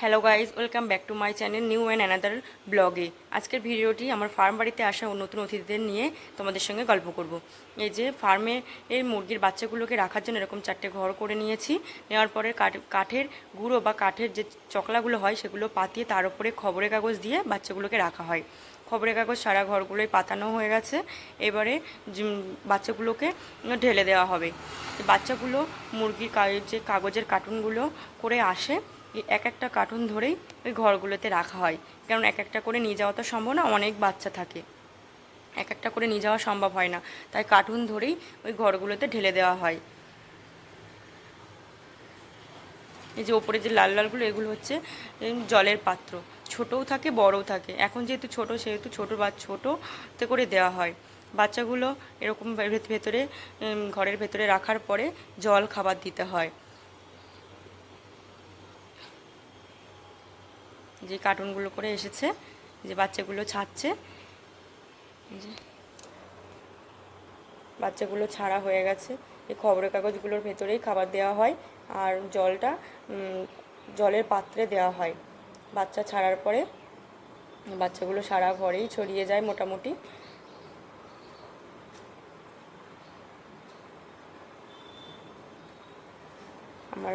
Hello guys welcome back to my channel new and another ব্লগে আজকের ভিডিওটি আমার ফার্ম বাড়িতে আসা নতুন অতিথিদের নিয়ে তোমাদের সঙ্গে গল্প করব। এই যে ফার্মে এই মুরগির বাচ্চাগুলোকে রাখার জন্য এরকম চারটে ঘর করে নিয়েছি। নেওয়ার পরে কাঠ- কাঠের গুঁড়ো বা কাঠের যে চকলাগুলো হয় সেগুলো পাতিয়ে তার উপরে খবরের কাগজ দিয়ে বাচ্চাগুলোকে রাখা হয়। খবরের কাগজ সারা ঘরগুলোই পাতানো হয়ে গেছে। এবারে বাচ্চাগুলোকে ঢেলে দেওয়া হবে। বাচ্চাগুলো মুরগির যে কাগজের কার্টুনগুলো করে আসে। এক একটা কার্টুন ধরেই ওই ঘরগুলোতে রাখা হয়। কারণ এক একটা করে নিয়ে যাওয়া তো সম্ভব না, অনেক বাচ্চা থাকে। এক একটা করে নিয়ে যাওয়া সম্ভব হয় না। তাই কার্টুন ধরেই ওই ঘরগুলোতে ঢেলে দেওয়া হয়। এই যে ওপরে যে লাল লালগুলো, এগুলো হচ্ছে জলের পাত্র। ছোটও থাকে, বড়ও থাকে। এখন যেহেতু ছোট, সেহেতু ছোটো বা ছোটোতে করে দেওয়া হয়। বাচ্চাগুলো এরকম ভেতরে ঘরের ভেতরে রাখার পরে জল খাবার দিতে হয়। যে কার্টুনগুলো করে এসেছে, যে বাচ্চাগুলো ছাড়ছে। যে বাচ্চাগুলো ছাড়া হয়ে গেছে। এই খবরের কাগজগুলোর ভেতরেই খাবার দেওয়া হয় আর জলটা জলের পাত্রে দেওয়া হয়। বাচ্চা ছাড়ার পরে বাচ্চাগুলো সারা ঘরেই ছড়িয়ে যায় মোটামুটি। আমার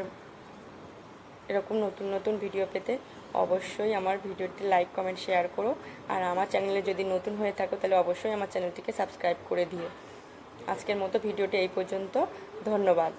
এরকম নতুন নতুন ভিডিও পেতে অবশ্যই আমার ভিডিওটি লাইক কমেন্ট শেয়ার করো। আর আমার চ্যানেলে যদি নতুন হয়ে থাকো, তাহলে অবশ্যই আমার চ্যানেলটিকে সাবস্ক্রাইব করে দিও। আজকের মতো ভিডিওটি এই পর্যন্ত। ধন্যবাদ।